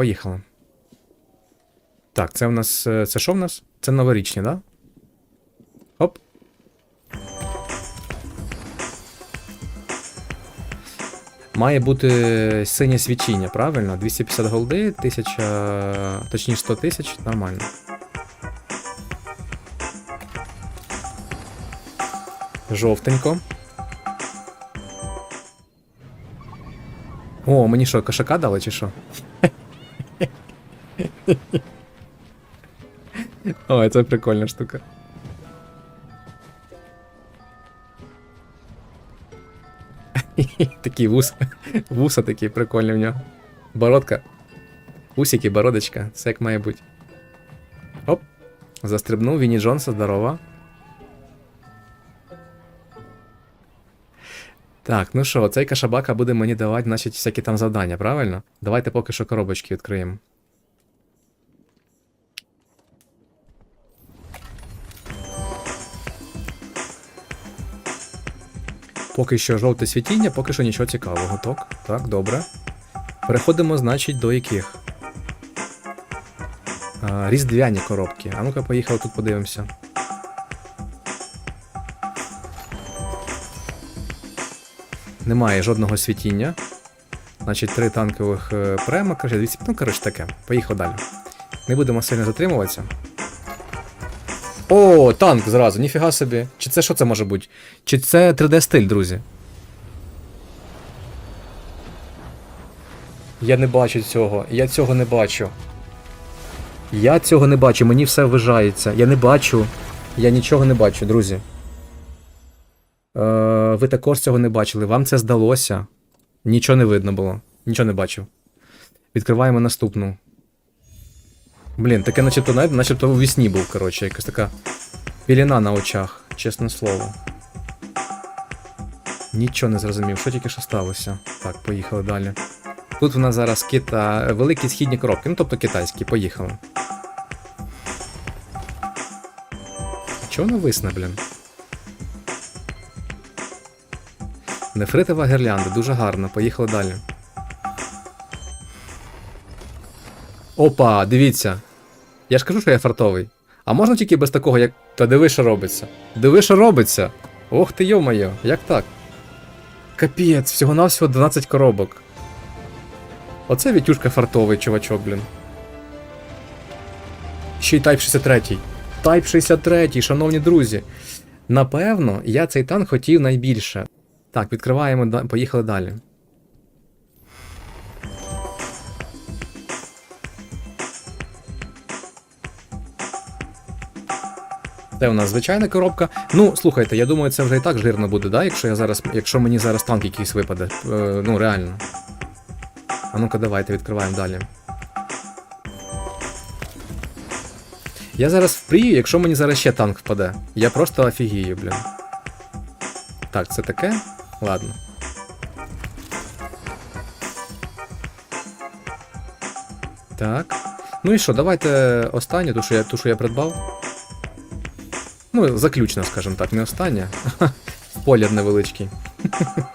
поїхали. Так, це в нас. е, Це що в нас? Це новорічні, да? Оп. Має бути синє свічіння, правильно? 250 голди, 1000, точніше 100 тисяч, нормально. Жовтенько. О, мені що, кошака дали чи що? Ой, це прикольна штука. Такі вуса. Вуса такі прикольні в нього. Бородка. Усики, бородочка. Все як має бути. Оп. Застрибнув Вінні Джонса, здорово. Так, ну що, цей кашабака буде мені давати, значить, всякі там завдання, правильно? Давайте поки що коробочки відкриємо. Поки що жовте світіння, поки що нічого цікавого. Так, так, добре. Переходимо, значить, до яких? А, різдвяні коробки. А ну-ка, поїхали тут подивимося. Немає жодного світіння. Значить, три танкових е, према, коротше, 200, ну, коротше, таке. Поїхав далі. Не будемо сильно затримуватися. О, танк зразу, ніфіга собі. Чи це що це може бути? Чи це 3D стиль, друзі? Я не бачу цього. Я цього не бачу. Я цього не бачу, мені все ввижається. Я не бачу. Я нічого не бачу, друзі. Е, ви також цього не бачили. Вам це здалося. Нічого не видно було. Нічого не бачив. Відкриваємо наступну. Блін, таке начебто, навіть, начебто у вісні був, коротше, якась така піліна на очах, чесне слово. Нічого не зрозумів, що тільки що сталося. Так, поїхали далі. Тут в нас зараз кита... великі східні коробки, ну тобто китайські, поїхали. Чого воно висне, блін? Нефритова гірлянда, дуже гарно, поїхали далі. Опа, дивіться. Я ж кажу, що я фартовий. А можна тільки без такого, як. Та диви, що робиться. Диви, що робиться. Ох ти йо-моє, як так? Капець, всього-навсього 12 коробок. Оце Вітюшка фартовий, чувачок, блін. Ще й Type 63. Type 63, шановні друзі. Напевно, я цей танк хотів найбільше. Так, відкриваємо, поїхали далі. Це у нас звичайна коробка. Ну, слухайте, я думаю, це вже і так жирно буде, да? якщо я зараз, якщо мені зараз танк якийсь випаде. Е, ну, реально. А ну-ка, давайте відкриваємо далі. Я зараз впрію, якщо мені зараз ще танк впаде. Я просто офігію, блін. Так, це таке? Ладно. Так. Ну і що, давайте останнє, ту, що я, ту, що я придбав. Ну, заключно, скажімо так, не остання. Спойлер невеличкий.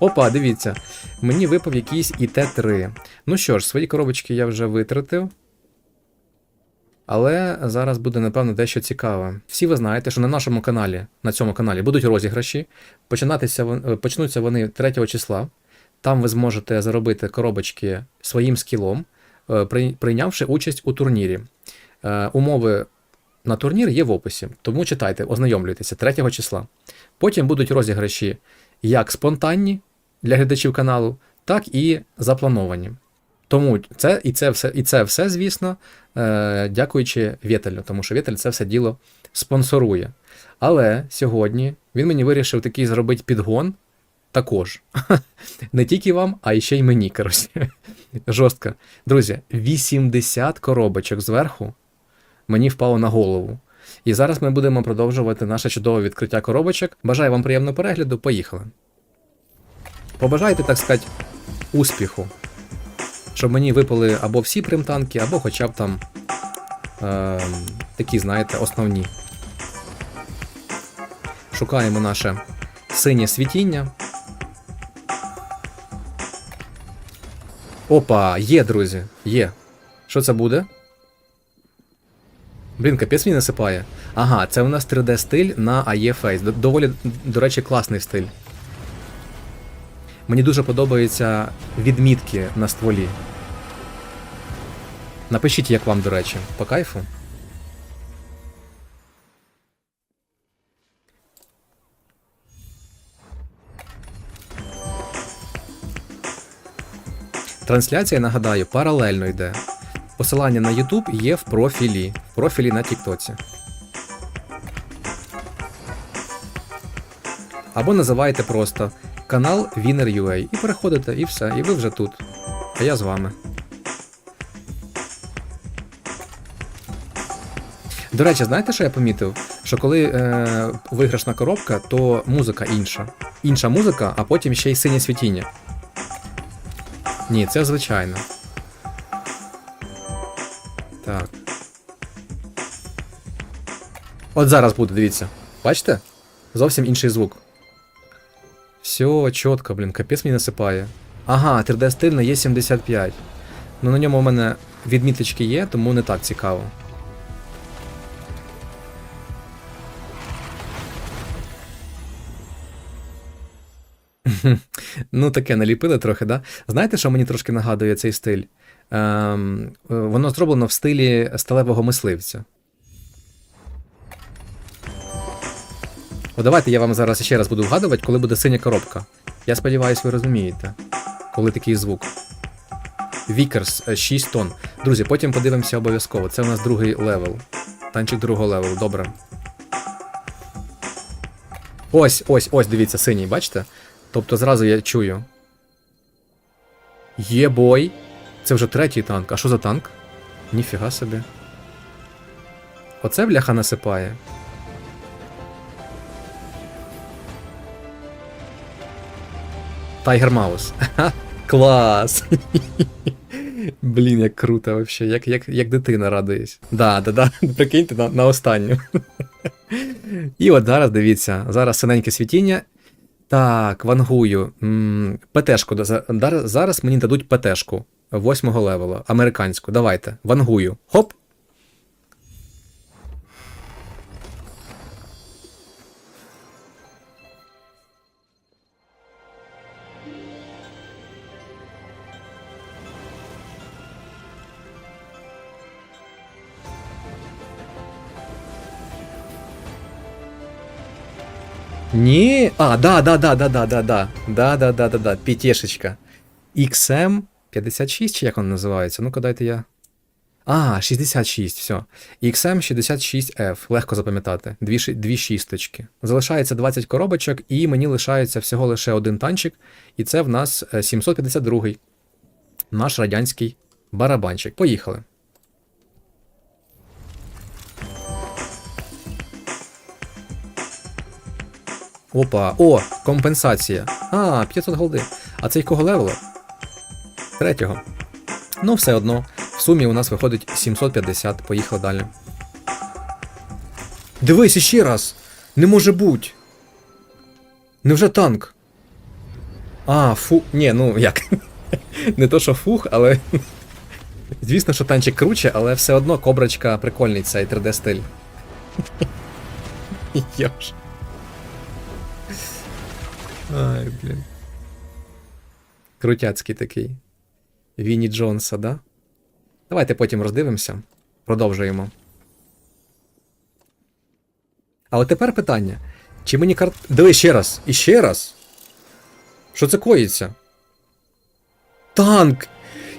Опа, дивіться. Мені випав якийсь ІТ-3. Ну що ж, свої коробочки я вже витратив. Але зараз буде, напевно, дещо цікаве. Всі ви знаєте, що на нашому каналі, на цьому каналі, будуть розіграші. Починатися, е, почнуться вони 3 числа. Там ви зможете заробити коробочки своїм скілом, е, прийнявши участь у турнірі. Е, Умови на турнір є в описі, тому читайте, ознайомлюйтеся 3 числа. Потім будуть розіграші як спонтанні для глядачів каналу, так і заплановані. Тому це і це все, і це все, звісно, е, дякуючи Вєтелю, тому що Вєтель це все діло спонсорує. Але сьогодні він мені вирішив такий зробити підгон також. Не тільки вам, а і ще й мені, коротше. Жорстко. Друзі, 80 коробочок зверху мені впало на голову. І зараз ми будемо продовжувати наше чудове відкриття коробочок. Бажаю вам приємного перегляду. Поїхали. Побажайте, так сказати, успіху. Щоб мені випали або всі примтанки, або хоча б там е, такі, знаєте, основні. Шукаємо наше синє світіння. Опа, є, друзі, є. Що це буде? Блін, капець мені насипає. Ага, це у нас 3D стиль на AE Face. Доволі, до речі, класний стиль. Мені дуже подобаються відмітки на стволі. Напишіть, як вам, до речі, по кайфу. Трансляція, нагадаю, паралельно йде. Посилання на YouTube є в профілі, в профілі на Тіктоці. Або називаєте просто канал Winner.ua і переходите, і все, і ви вже тут. А я з вами. До речі, знаєте, що я помітив? Що коли е, виграшна коробка, то музика інша. Інша музика, а потім ще й синє світіння. Ні, це звичайно. От зараз буде, дивіться. Бачите? Зовсім інший звук. Все, чітко, блін, капець мені насипає. Ага, 3D стиль на Е75. Ну на ньому у мене відміточки є, тому не так цікаво. Ну, таке наліпили трохи, да? Знаєте, що мені трошки нагадує цей стиль? Ем, е, воно зроблено в стилі сталевого мисливця. О, давайте я вам зараз ще раз буду вгадувати, коли буде синя коробка. Я сподіваюся, ви розумієте, коли такий звук. Вікерс 6 тонн. Друзі, потім подивимося обов'язково. Це у нас другий левел. Танчик другого левелу, добре. Ось, ось, ось, дивіться, синій, бачите? Тобто зразу я чую. Є бой. Це вже третій танк. А що за танк? Ніфіга собі. Оце бляха насипає. Тайгер Маус. Клас! Блін, як круто вообще, як, як, як дитина радуєсь. Да, да, да. Прикиньте на, на останню. І от зараз дивіться, зараз синеньке світіння. Так, вангую. ПТшку. Зараз мені дадуть ПТшку восьмого левела, американську. Давайте. Вангую. Хоп. Ні. А, да, да, да, да, да, да, да. Да, да, да, да, да. П'ятішечка. XM 56, чи як воно називається? Ну-ка, дайте я. А, 66, все. XM 66F. Легко запам'ятати. Дві, дві шісточки. Залишається 20 коробочок, і мені лишається всього лише один танчик. І це в нас е, 752-й. Наш радянський барабанчик. Поїхали. Опа, о, компенсація. А, 500 голди. А це якого левела? Третього. Ну, все одно. В сумі у нас виходить 750. Поїхали далі. Дивись іще раз! Не може бути. Невже танк? А, фу. Ні, ну як? Не то, що фух, але. Звісно, що танчик круче, але все одно кобрачка прикольний цей 3D стиль. Йош. Ай, блін. Крутяцький такий. Вінні Джонса, да? Давайте потім роздивимося. Продовжуємо. А от тепер питання. Чи мені карт. Диви ще раз. І ще раз. Що це коїться? Танк!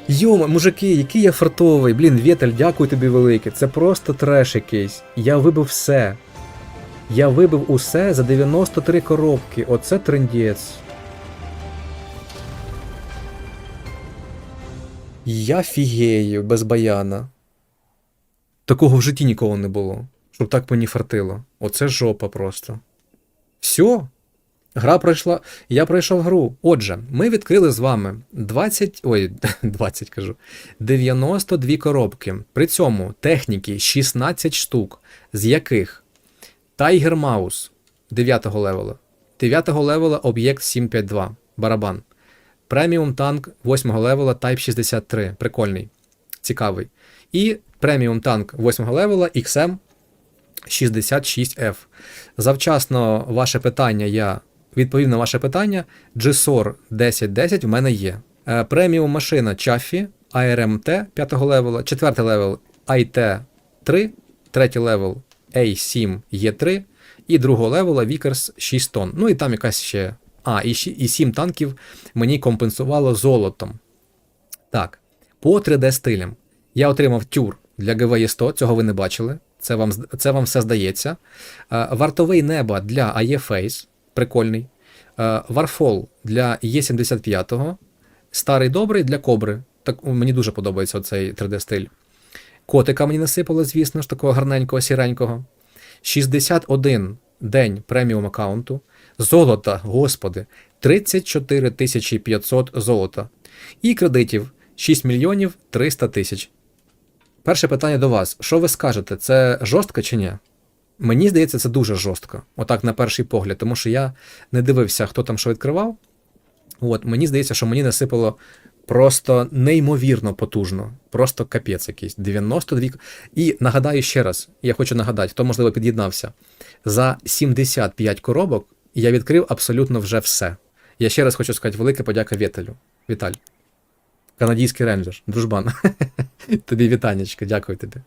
Йома, мужики, який я фартовий. Блін, Вєтель, дякую тобі велике. Це просто треш якийсь. Я вибив все. Я вибив усе за 93 коробки. Оце трендець. Я фігею без баяна. Такого в житті ніколи не було. Щоб так мені фартило. Оце жопа просто. Все. Гра пройшла. Я пройшов гру. Отже, ми відкрили з вами 20. Ой, 20 кажу. 92 коробки. При цьому техніки 16 штук, з яких Tiger Mouse 9 левела. 9 левела об'єкт 752 барабан. Преміум танк 8 левела Type 63. Прикольний, цікавий. І преміум танк 8 левела XM 66F. Завчасно ваше питання, я відповів на ваше питання. GSOR 1010 в мене є. Е, Преміум машина Chaffee ARMT 5 левела, 4 левел IT 3, 3 левел A7 E3 і другого левела Vickers 6 тонн. Ну і там якась ще. А, і, щі- і 7 танків мені компенсувало золотом. Так, по 3D стилям. Я отримав тюр для GVE 100, цього ви не бачили. Це вам, це вам все здається. Е, Вартовий неба для AE Face, прикольний. Е, Warfall для Е75. Старий добрий для кобри. Так, мені дуже подобається цей 3D стиль. Котика мені насипало, звісно ж, такого гарненького, сіренького. 61 день преміум аккаунту. Золота, господи, 34 тисячі 500 золота. І кредитів 6 мільйонів 300 тисяч. Перше питання до вас: що ви скажете? Це жорстко чи ні? Мені здається, це дуже жорстко. Отак, на перший погляд, тому що я не дивився, хто там що відкривав. От, мені здається, що мені насипало просто неймовірно потужно. Просто капець якийсь. 92. І нагадаю ще раз, я хочу нагадати, хто, можливо, під'єднався. За 75 коробок я відкрив абсолютно вже все. Я ще раз хочу сказати велике подяка Віталю. Віталь. Канадійський рейнджер, дружбан. Тобі вітанечко, дякую тобі.